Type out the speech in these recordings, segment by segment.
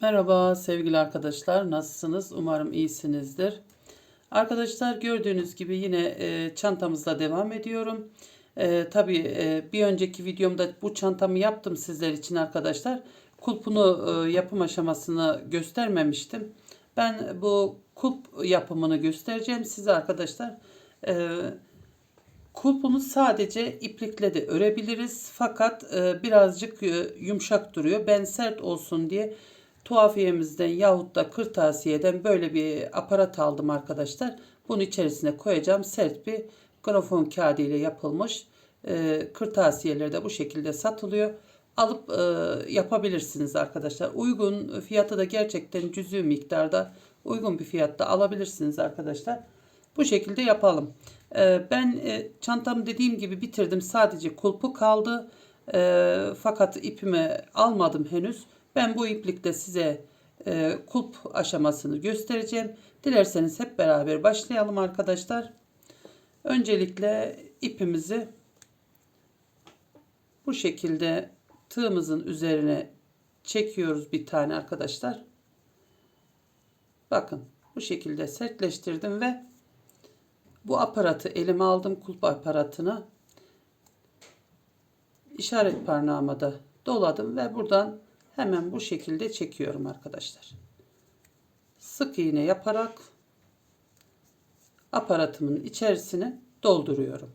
Merhaba sevgili arkadaşlar. Nasılsınız? Umarım iyisinizdir. Arkadaşlar gördüğünüz gibi yine e, çantamızla devam ediyorum. E, tabii e, bir önceki videomda bu çantamı yaptım sizler için arkadaşlar. Kulpunu e, yapım aşamasını göstermemiştim. Ben bu kulp yapımını göstereceğim size arkadaşlar. E, Kulpunu sadece iplikle de örebiliriz. Fakat e, birazcık e, yumuşak duruyor. Ben sert olsun diye tuhafiyemizden yahut da kırtasiyeden böyle bir aparat aldım arkadaşlar. Bunu içerisine koyacağım. Sert bir grafon kağıdı ile yapılmış. E, kırtasiyeleri de bu şekilde satılıyor. Alıp e, yapabilirsiniz arkadaşlar. Uygun fiyatı da gerçekten cüzü miktarda uygun bir fiyatta alabilirsiniz arkadaşlar. Bu şekilde yapalım. Ee, ben e, çantam dediğim gibi bitirdim. Sadece kulpu kaldı. Ee, fakat ipimi almadım henüz. Ben bu iplikte size e, kulp aşamasını göstereceğim. Dilerseniz hep beraber başlayalım arkadaşlar. Öncelikle ipimizi bu şekilde tığımızın üzerine çekiyoruz bir tane arkadaşlar. Bakın bu şekilde sertleştirdim ve bu aparatı elime aldım kulp aparatını. işaret parmağıma da doladım ve buradan hemen bu şekilde çekiyorum arkadaşlar. Sık iğne yaparak aparatımın içerisine dolduruyorum.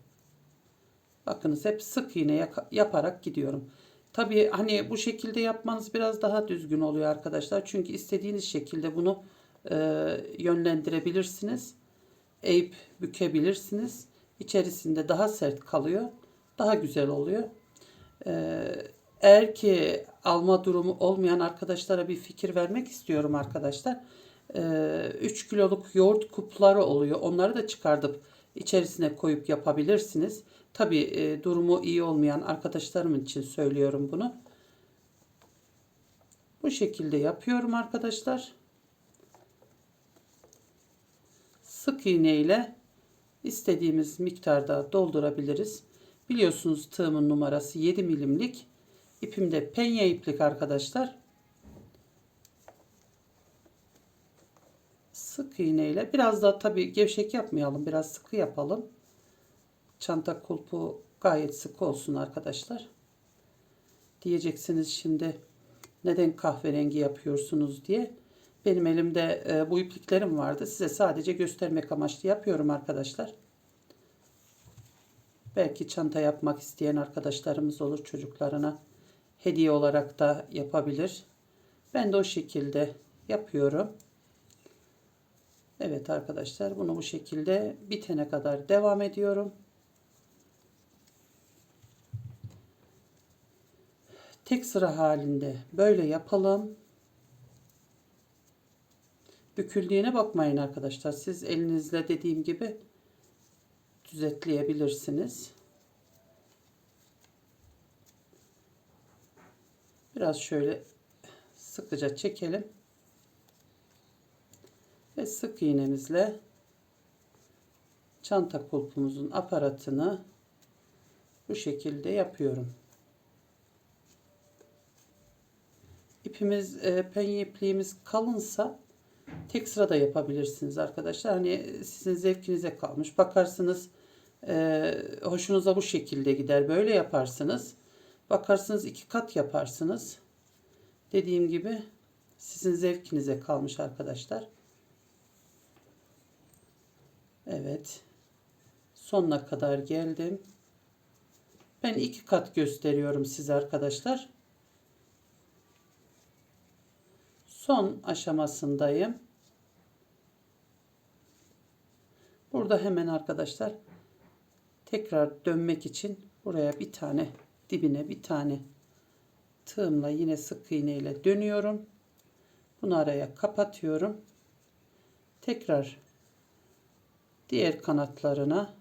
Bakınız hep sık iğne yaparak gidiyorum. Tabii hani bu şekilde yapmanız biraz daha düzgün oluyor arkadaşlar. Çünkü istediğiniz şekilde bunu e, yönlendirebilirsiniz eğip bükebilirsiniz. İçerisinde daha sert kalıyor. Daha güzel oluyor. Ee, eğer ki alma durumu olmayan arkadaşlara bir fikir vermek istiyorum arkadaşlar. Ee, 3 kiloluk yoğurt kupları oluyor. Onları da çıkartıp içerisine koyup yapabilirsiniz. Tabi e, durumu iyi olmayan arkadaşlarım için söylüyorum bunu. Bu şekilde yapıyorum arkadaşlar. sık iğne ile istediğimiz miktarda doldurabiliriz. Biliyorsunuz tığımın numarası 7 milimlik. İpim de penye iplik arkadaşlar. Sık iğne ile biraz da tabi gevşek yapmayalım. Biraz sıkı yapalım. Çanta kulpu gayet sık olsun arkadaşlar. Diyeceksiniz şimdi neden kahverengi yapıyorsunuz diye. Benim elimde e, bu ipliklerim vardı. Size sadece göstermek amaçlı yapıyorum arkadaşlar. Belki çanta yapmak isteyen arkadaşlarımız olur çocuklarına. Hediye olarak da yapabilir. Ben de o şekilde yapıyorum. Evet arkadaşlar bunu bu şekilde bitene kadar devam ediyorum. Tek sıra halinde böyle yapalım büküldüğüne bakmayın arkadaşlar. Siz elinizle dediğim gibi düzetleyebilirsiniz. Biraz şöyle sıkıca çekelim. Ve sık iğnemizle çanta kulpumuzun aparatını bu şekilde yapıyorum. İpimiz, e, penye ipliğimiz kalınsa tek sırada yapabilirsiniz arkadaşlar. Hani sizin zevkinize kalmış. Bakarsınız e, hoşunuza bu şekilde gider. Böyle yaparsınız. Bakarsınız iki kat yaparsınız. Dediğim gibi sizin zevkinize kalmış arkadaşlar. Evet. Sonuna kadar geldim. Ben iki kat gösteriyorum size arkadaşlar. Son aşamasındayım. Burada hemen arkadaşlar tekrar dönmek için buraya bir tane dibine bir tane tığımla yine sık iğne ile dönüyorum. Bunu araya kapatıyorum. Tekrar diğer kanatlarına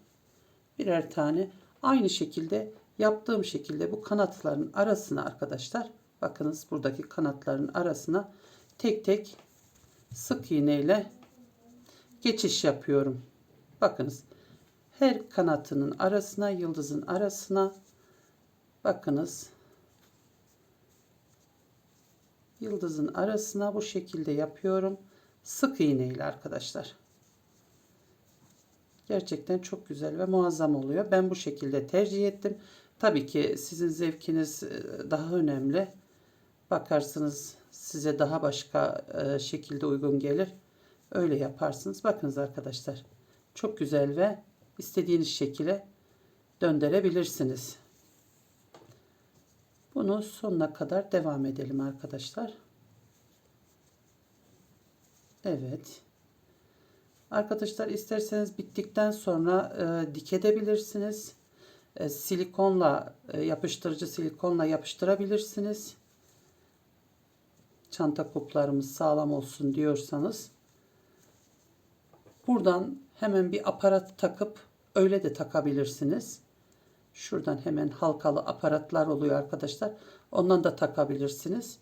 birer tane aynı şekilde yaptığım şekilde bu kanatların arasına arkadaşlar bakınız buradaki kanatların arasına tek tek sık iğne ile geçiş yapıyorum. Bakınız her kanatının arasına yıldızın arasına bakınız Yıldızın arasına bu şekilde yapıyorum. Sık iğne ile arkadaşlar. Gerçekten çok güzel ve muazzam oluyor. Ben bu şekilde tercih ettim. Tabii ki sizin zevkiniz e, daha önemli. Bakarsınız size daha başka e, şekilde uygun gelir. Öyle yaparsınız. Bakınız arkadaşlar. Çok güzel ve istediğiniz şekilde döndürebilirsiniz. Bunu sonuna kadar devam edelim arkadaşlar. Evet. Arkadaşlar isterseniz bittikten sonra e, dikedebilirsiniz. E, silikonla e, yapıştırıcı silikonla yapıştırabilirsiniz. Çanta kuplarımız sağlam olsun diyorsanız. Buradan hemen bir aparat takıp öyle de takabilirsiniz. Şuradan hemen halkalı aparatlar oluyor arkadaşlar. Ondan da takabilirsiniz.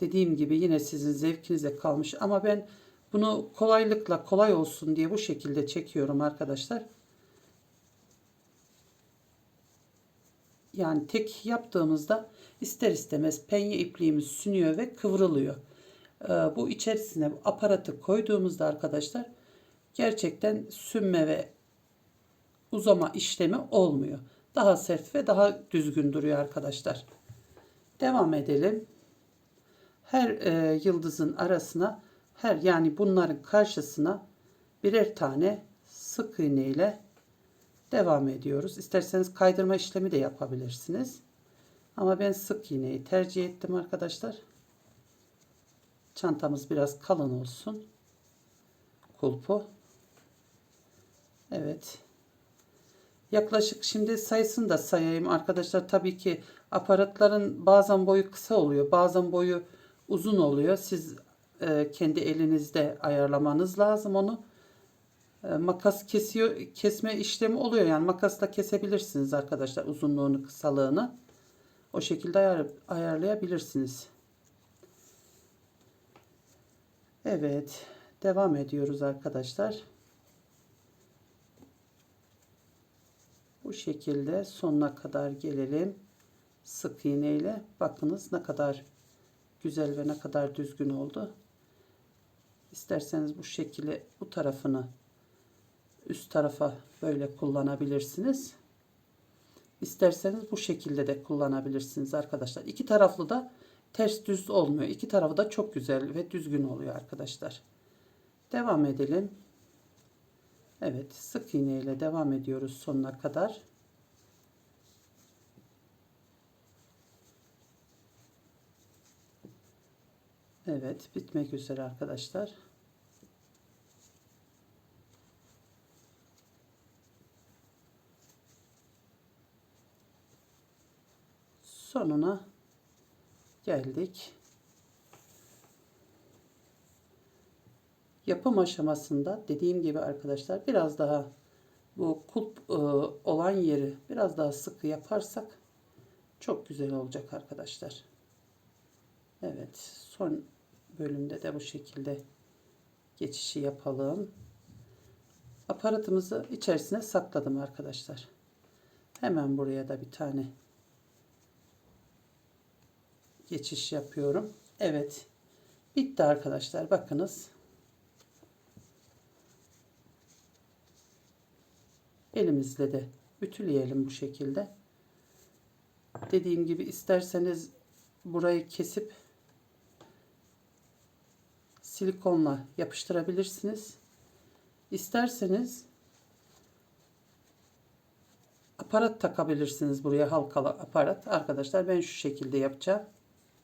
Dediğim gibi yine sizin zevkinize kalmış ama ben bunu kolaylıkla kolay olsun diye bu şekilde çekiyorum arkadaşlar. Yani tek yaptığımızda ister istemez penye ipliğimiz sünüyor ve kıvrılıyor. Ee, bu içerisine aparatı koyduğumuzda arkadaşlar gerçekten sünme ve uzama işlemi olmuyor. Daha sert ve daha düzgün duruyor arkadaşlar. Devam edelim. Her e, yıldızın arasına her yani bunların karşısına birer tane sık iğne ile devam ediyoruz. İsterseniz kaydırma işlemi de yapabilirsiniz. Ama ben sık iğneyi tercih ettim arkadaşlar. Çantamız biraz kalın olsun. Kulpu. Evet. Yaklaşık şimdi sayısını da sayayım arkadaşlar. Tabii ki aparatların bazen boyu kısa oluyor. Bazen boyu uzun oluyor. Siz e, kendi elinizde ayarlamanız lazım onu. E, makas kesiyor, kesme işlemi oluyor. Yani makasla kesebilirsiniz arkadaşlar uzunluğunu, kısalığını. O şekilde ayar, ayarlayabilirsiniz. Evet. Devam ediyoruz arkadaşlar. Bu şekilde sonuna kadar gelelim. Sık iğne ile. Bakınız ne kadar güzel ve ne kadar düzgün oldu. İsterseniz bu şekilde bu tarafını üst tarafa böyle kullanabilirsiniz. İsterseniz bu şekilde de kullanabilirsiniz arkadaşlar. İki taraflı da ters düz olmuyor. İki tarafı da çok güzel ve düzgün oluyor arkadaşlar. Devam edelim. Evet sık iğne ile devam ediyoruz sonuna kadar. Evet bitmek üzere arkadaşlar. Sonuna geldik. Yapım aşamasında dediğim gibi arkadaşlar biraz daha bu kulp e, olan yeri biraz daha sıkı yaparsak çok güzel olacak arkadaşlar. Evet son bölümde de bu şekilde geçişi yapalım. Aparatımızı içerisine sakladım arkadaşlar. Hemen buraya da bir tane geçiş yapıyorum. Evet. Bitti arkadaşlar. Bakınız. Elimizle de ütüleyelim bu şekilde. Dediğim gibi isterseniz burayı kesip silikonla yapıştırabilirsiniz. İsterseniz aparat takabilirsiniz buraya halkalı aparat. Arkadaşlar ben şu şekilde yapacağım.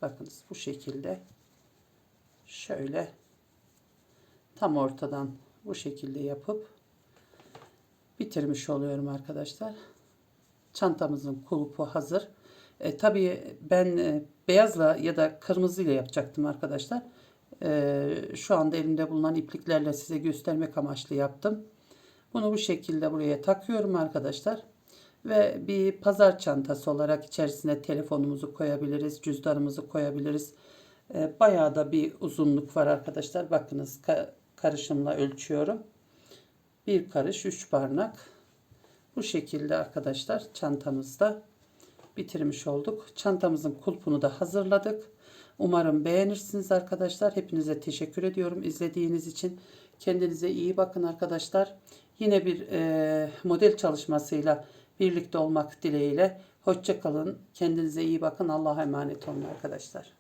Bakınız bu şekilde şöyle tam ortadan bu şekilde yapıp bitirmiş oluyorum arkadaşlar. Çantamızın kulpu hazır. E, tabii ben e, beyazla ya da kırmızıyla yapacaktım arkadaşlar. E, şu anda elimde bulunan ipliklerle size göstermek amaçlı yaptım. Bunu bu şekilde buraya takıyorum arkadaşlar. Ve bir pazar çantası olarak içerisine telefonumuzu koyabiliriz, cüzdanımızı koyabiliriz. E, bayağı da bir uzunluk var arkadaşlar. Bakınız ka karışımla ölçüyorum. Bir karış, üç parmak. Bu şekilde arkadaşlar çantamızda bitirmiş olduk. Çantamızın kulpunu da hazırladık. Umarım beğenirsiniz arkadaşlar. Hepinize teşekkür ediyorum izlediğiniz için. Kendinize iyi bakın arkadaşlar. Yine bir e, model çalışmasıyla birlikte olmak dileğiyle. Hoşçakalın. Kendinize iyi bakın. Allah'a emanet olun arkadaşlar.